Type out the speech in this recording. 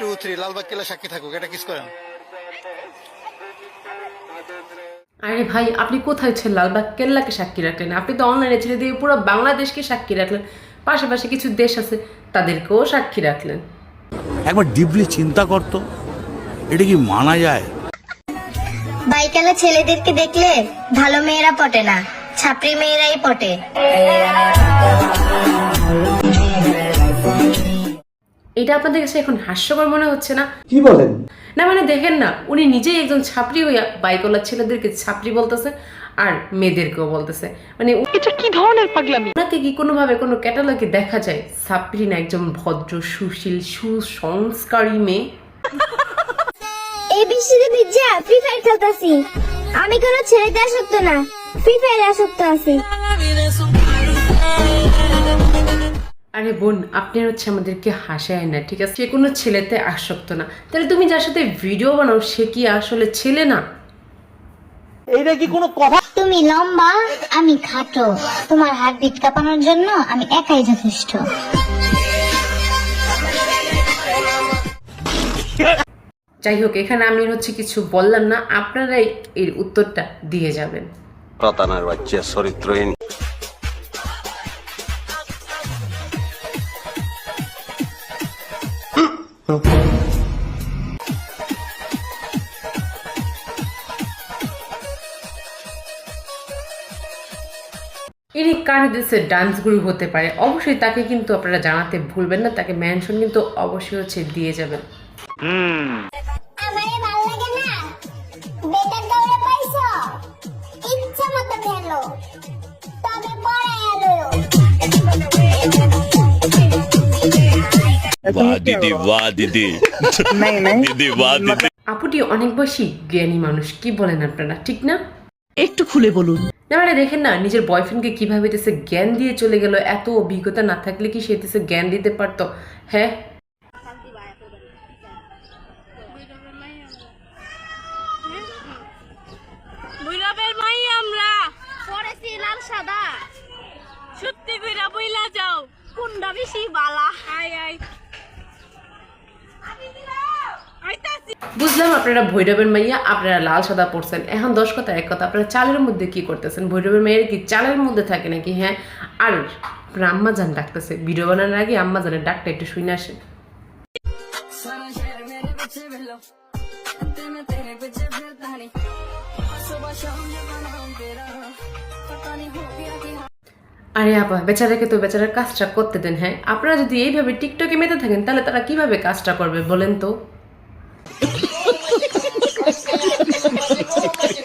Two three Lalbagh কেল্লা সাক্ষী থাকুক এটা কিস করেন? আরে ভাই আপনি কোথায় ছিলেন? লালবাগ কেল্লাকে সাক্ষী রাখলেন? আপনি তো অনলাইনে ছেড়ে দিয়ে পুরো বাংলাদেশকে সাক্ষী রাখলেন। পাশাপাশি কিছু দেশ আছে তাদেরকেও সাক্ষী রাখলেন। একবার ডিপলি চিন্তা করতো এটা কি মানা যায়? বাইকালা ছেলেদেরকে দেখলে ভালো মেয়েরা পটে না ছাপরি মেয়েরাই পটে। এটা আপনাদের কাছে এখন হাস্যকর মনে হচ্ছে না? কি বলেন? না মানে দেখেন না উনি নিজেই একজন ছাপরি হইয়া বাইকওয়ালা ছেলেদেরকে ছাপরি বলতেছে আর মেয়েদেরকেও বলতেছে। মানে এটা কি ধরনের পাগলামি? ওনাকে কি কোনোভাবে কোনো ক্যাটালগে দেখা যায়? ছাপরি না একজন ভদ্র সুশীল সুসংস্কারী মেয়ে। এই ভিজা ফ্রি ফায়ার খেলতাছি। আমি কোনো ছেলেতে আসক্ত না ফ্রি ফায়ারে আসক্ত আছি। আরে বোন আপনি আর হচ্ছে আমাদেরকে হাসায় না ঠিক আছে? সে কোনো ছেলেতে আসক্ত না। তাহলে তুমি যার সাথে ভিডিও বানাও সে কি আসলে ছেলে না? এইটা কি কোনো কথা? তুমি লম্বা আমি খাটো। তোমার হাত বিট কাঁপানোর জন্য আমি একাই যথেষ্ট। যাই হোক এখানে আমি হচ্ছে কিছু বললাম না আপনারাই এর উত্তরটা দিয়ে যাবেন। রতানার বাচ্চা চরিত্রহীন ইনি কার দেশের ডান্স গুরু হতে পারে, অবশ্যই তাকে কিন্তু আপনারা জানাতে ভুলবেন না, তাকে মেনশন কিন্তু অবশ্যই হচ্ছে দিয়ে যাবেন। বাহ দিদি বাহ দিদি দিদি বাহ দিদি আপুটি অনেক বেশি জ্ঞানী মানুষ কি বলেন আপনারা ঠিক না? একটু খুলে বলুন। না মানে দেখেন না নিজের বয়ফ্রেন্ডকে কীভাবে দিতেছে জ্ঞান দিয়ে চলে গেল এত অভিজ্ঞতা না থাকলে কি সে দিতেছে জ্ঞান দিতে পারতো? হ্যাঁ? সত্যি কইরা বইলা যাও। কোনটা বেশি বালা। আই আই বুঝলাম আপনারা ভৈরবের মাইয়া, আপনারা লাল সাদা পড়ছেন এখন দশ কথা, এক কথা, আপনারা চালের মধ্যে কি করতেছেন? ভৈরবের মাইয়ের কি চালের মধ্যে থাকে নাকি? হ্যাঁ। আর আপনার আম্মা জান ডাকতেছে। ভিডিও বানানোর আগে আম্মা জানের ডাকটা একটু শুনে আসেন। আরে আপা, বেচারাকে তো বেচারার কাজটা করতে দেন হ্যাঁ। আপনারা যদি এইভাবে টিকটকে মেতে থাকেন, তাহলে তারা কীভাবে কাজটা করবে বলেন তো? よろしくお願いします。